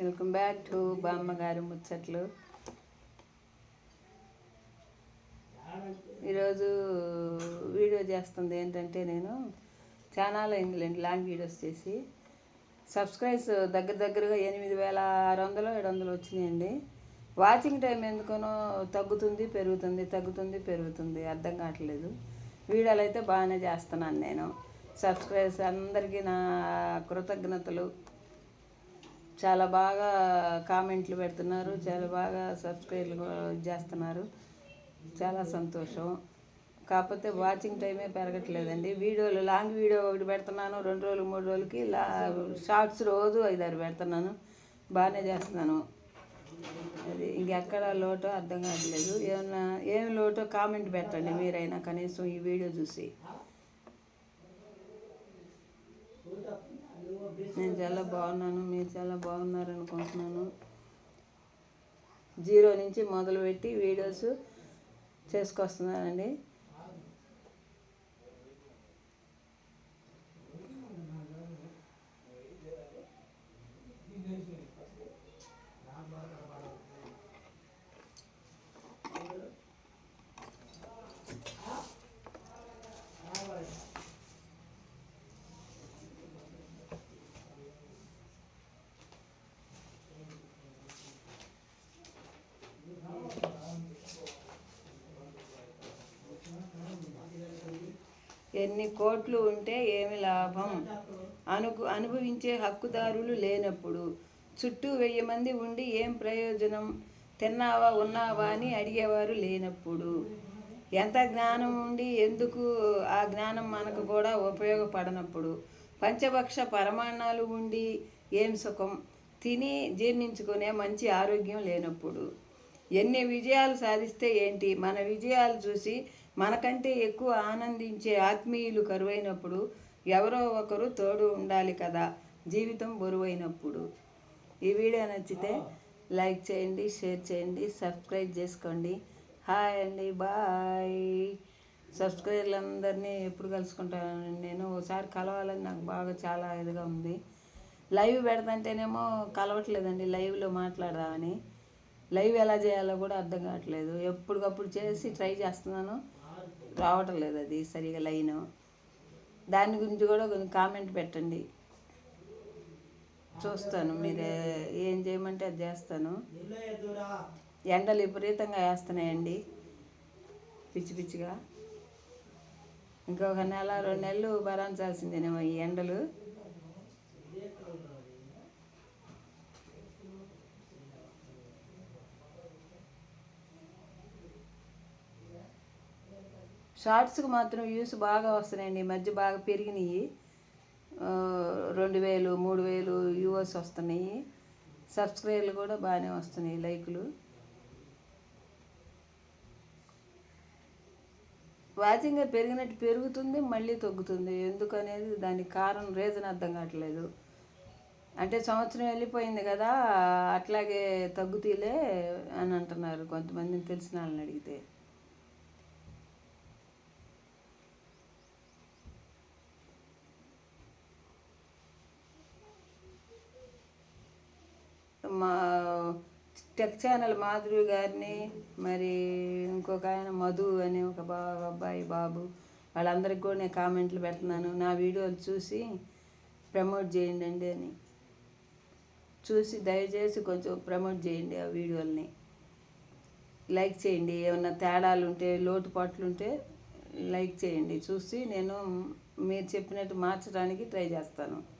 Welcome back to బామ్మగారి ముచ్చట్లు. ఈరోజు video చేస్తుంది ఏంటంటే నేను చాలా అయిందిలేండి లాంగ్ వీడియోస్ చేసి. సబ్స్క్రైబ్స్ దగ్గర దగ్గరగా ఎనిమిది వేల ఆరు వందలు ఏడు వందలు వచ్చినాయండి. వాచింగ్ టైం ఎందుకనో తగ్గుతుంది పెరుగుతుంది తగ్గుతుంది పెరుగుతుంది అర్థం కావట్లేదు. వీడియోలు అయితే బాగానే చేస్తున్నాను నేను. సబ్స్క్రైబ్స్ అందరికీ నా కృతజ్ఞతలు. చాలా బాగా కామెంట్లు పెడుతున్నారు చాలా బాగా సబ్స్క్రైబ్లు కూడా చేస్తున్నారు. చాలా సంతోషం. కాకపోతే వాచింగ్ టైమే పెరగట్లేదండి. వీడియోలు లాంగ్ వీడియో ఒకటి పెడుతున్నాను రెండు రోజులు మూడు రోజులకి లా షార్ట్స్ రోజు ఐదారు పెడుతున్నాను. బాగానే చేస్తున్నాను. అది ఇంకెక్కడ లోటో అర్థం కావట్లేదు. ఏమన్నా ఏం లోటో కామెంట్ పెట్టండి మీరైనా కనీసం ఈ వీడియో చూసి. నేను చాలా బాగున్నాను మీరు చాలా బాగున్నారు అనుకుంటున్నాను జీరో నుంచి మొదలుపెట్టి వీడియోస్ చేసుకొస్తున్నానండి. ఎన్ని కోట్లు ఉంటే ఏమి లాభం? అనుకు అనుభవించే హక్కుదారులు లేనప్పుడు చుట్టూ వెయ్యి మంది ఉండి ఏం ప్రయోజనం? తిన్నావా ఉన్నావా అని అడిగేవారు లేనప్పుడు ఎంత జ్ఞానం ఉండి ఎందుకు ఆ జ్ఞానం మనకు కూడా ఉపయోగపడనప్పుడు పంచభక్ష పరమాణాలు ఉండి ఏం సుఖం? తిని జీర్ణించుకునే మంచి ఆరోగ్యం లేనప్పుడు ఎన్ని విజయాలు సాధిస్తే ఏంటి? మన విజయాలు చూసి మనకంటే ఎక్కువ ఆనందించే ఆత్మీయులు కరువైనప్పుడు ఎవరో ఒకరు తోడు ఉండాలి కదా జీవితం బరువైనప్పుడు. ఈ వీడియో నచ్చితే లైక్ చేయండి షేర్ చేయండి సబ్స్క్రైబ్ చేసుకోండి. హాయ్ అండి బాయ్. సబ్స్క్రైబర్లందరినీ ఎప్పుడు కలుసుకుంటాను నేను ఒకసారి కలవాలని నాకు బాగా చాలా ఇదిగా ఉంది. లైవ్ పెడతంటేనేమో కలవట్లేదండి లైవ్లో మాట్లాడదామని. లైవ్ ఎలా చేయాలో కూడా అర్థం కావట్లేదు. ఎప్పటికప్పుడు చేసి ట్రై చేస్తున్నాను. రావటం లేదు అది సరిగా లైన్. దాని గురించి కూడా కొంచెం కామెంట్ పెట్టండి. చూస్తాను మీరు ఏం చేయమంటే అది చేస్తాను. ఎండలు విపరీతంగా వేస్తున్నాయండి. పిచ్చి పిచ్చిగా. ఇంకొక నెల రెండు నెలలు భరించాల్సిందేనేమో ఈ ఎండలు. షార్ట్స్కి మాత్రం వ్యూస్ బాగా వస్తున్నాయండి. ఈ మధ్య బాగా పెరిగినాయి. రెండు వేలు మూడు వేలు వ్యూవర్స్ వస్తున్నాయి. సబ్స్క్రైబర్లు కూడా బాగానే వస్తున్నాయి లైకులు. వాచింగ్ పెరిగినట్టు పెరుగుతుంది మళ్ళీ తగ్గుతుంది. ఎందుకనేది దానికి కారణం రీజన్ అర్థం కావట్లేదు. అంటే సంవత్సరం వెళ్ళిపోయింది కదా అట్లాగే తగ్గుతీలే అని అంటున్నారు కొంతమందిని తెలిసిన వాళ్ళని అడిగితే. మా టెక్ ఛానల్ మాధురి గారిని మరి ఇంకొక ఆయన మధు అని ఒక బా అబ్బాయి బాబు వాళ్ళందరికీ కూడా నేను కామెంట్లు పెడుతున్నాను. నా వీడియోలు చూసి ప్రమోట్ చేయండి అండి అని. చూసి దయచేసి కొంచెం ప్రమోట్ చేయండి ఆ వీడియోలని. లైక్ చేయండి. ఏమన్నా తేడాలు ఉంటే లోటుపాట్లు ఉంటే లైక్ చేయండి. చూసి నేను మీరు చెప్పినట్టు మార్చడానికి ట్రై చేస్తాను.